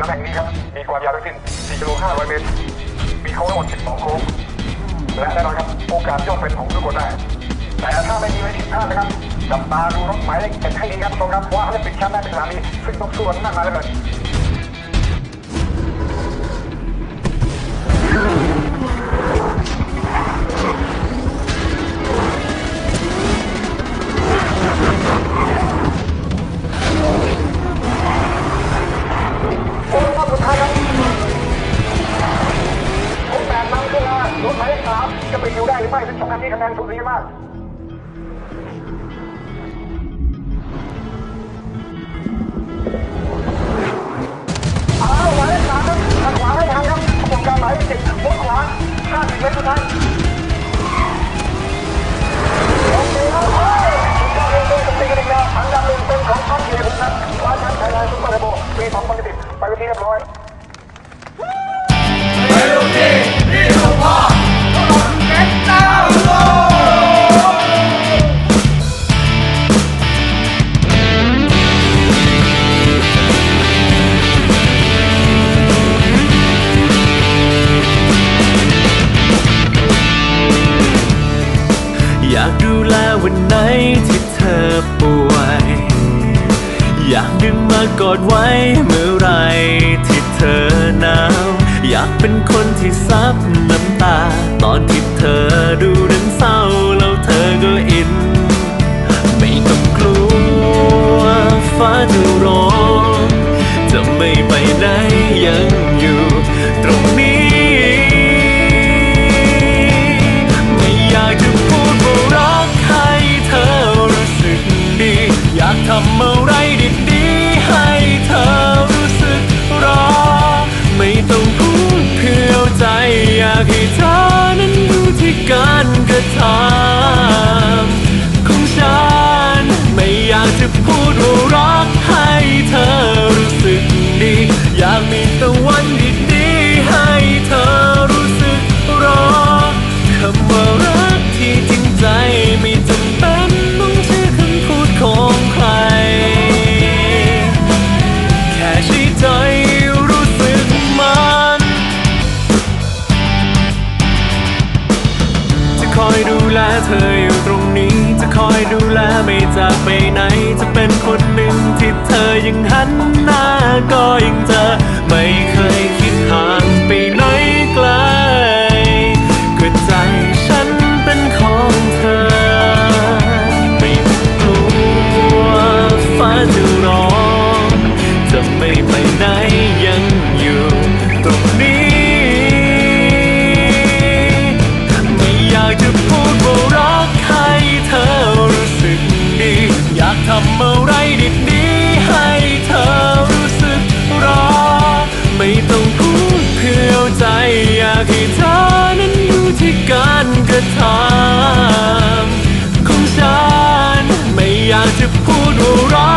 น้ำแห่งนี้ครับ มีความยาวทั้งสิ้น4กิโล500เมตร มีโค้งทั้งหมด12โค้ง และแน่นอนครับ โอกาสย่อมเป็นของทุกคนได้ แต่ถ้าไม่มีอะไรผิดพลาดนะครับ จับตาดูรถหมายเลขเจ็ดให้ดีครับทุกคนครับว่าเขาจะปิดแชมป์ได้เป็นสามีซึ่งต้องส่วนนั่นมาเลย ไม่ซึ่งส เธอป่วย อยากดึงมากอดไว้เมื่อไรที่เธอหนาว อยากเป็นคนที่ซับน้ำตา ตอนที่เธอดูหนังเศร้าแล้วเธอก็อิน ไม่ต้องกลัวฟ้าจะร้องจะไม่ไปไหนยัง ใจอยากให้เธอนั้นรู้ที่การกระทำของฉัน ไม่อยากจะพูดว่ารักให้เธอรู้สึกดี อยากมีแต่วัน เธออยู่ตรงนี้จะคอยดูแลไม่จากไปไหน จะเป็นคนหนึ่งที่เธอยังหันหน้าก็ยังเจอไม่เคยคิดหา ใจอยากให้เธอนั้นอยู่ที่การกระทำของฉัน ไม่อยากจะพูดว่ารัก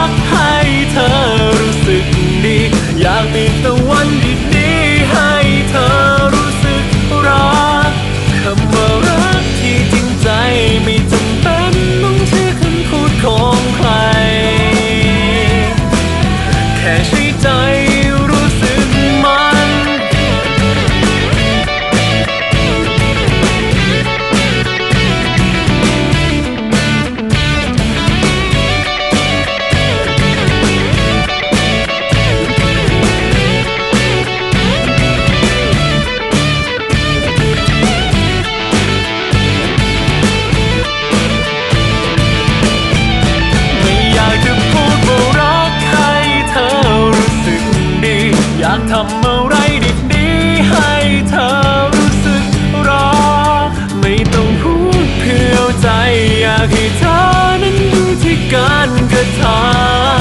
ทำอะไรดีๆให้เธอรู้สึกรอ ไม่ต้องพูดเพื่อใจอยากให้เธอนั้นอยู่ที่การกระทำ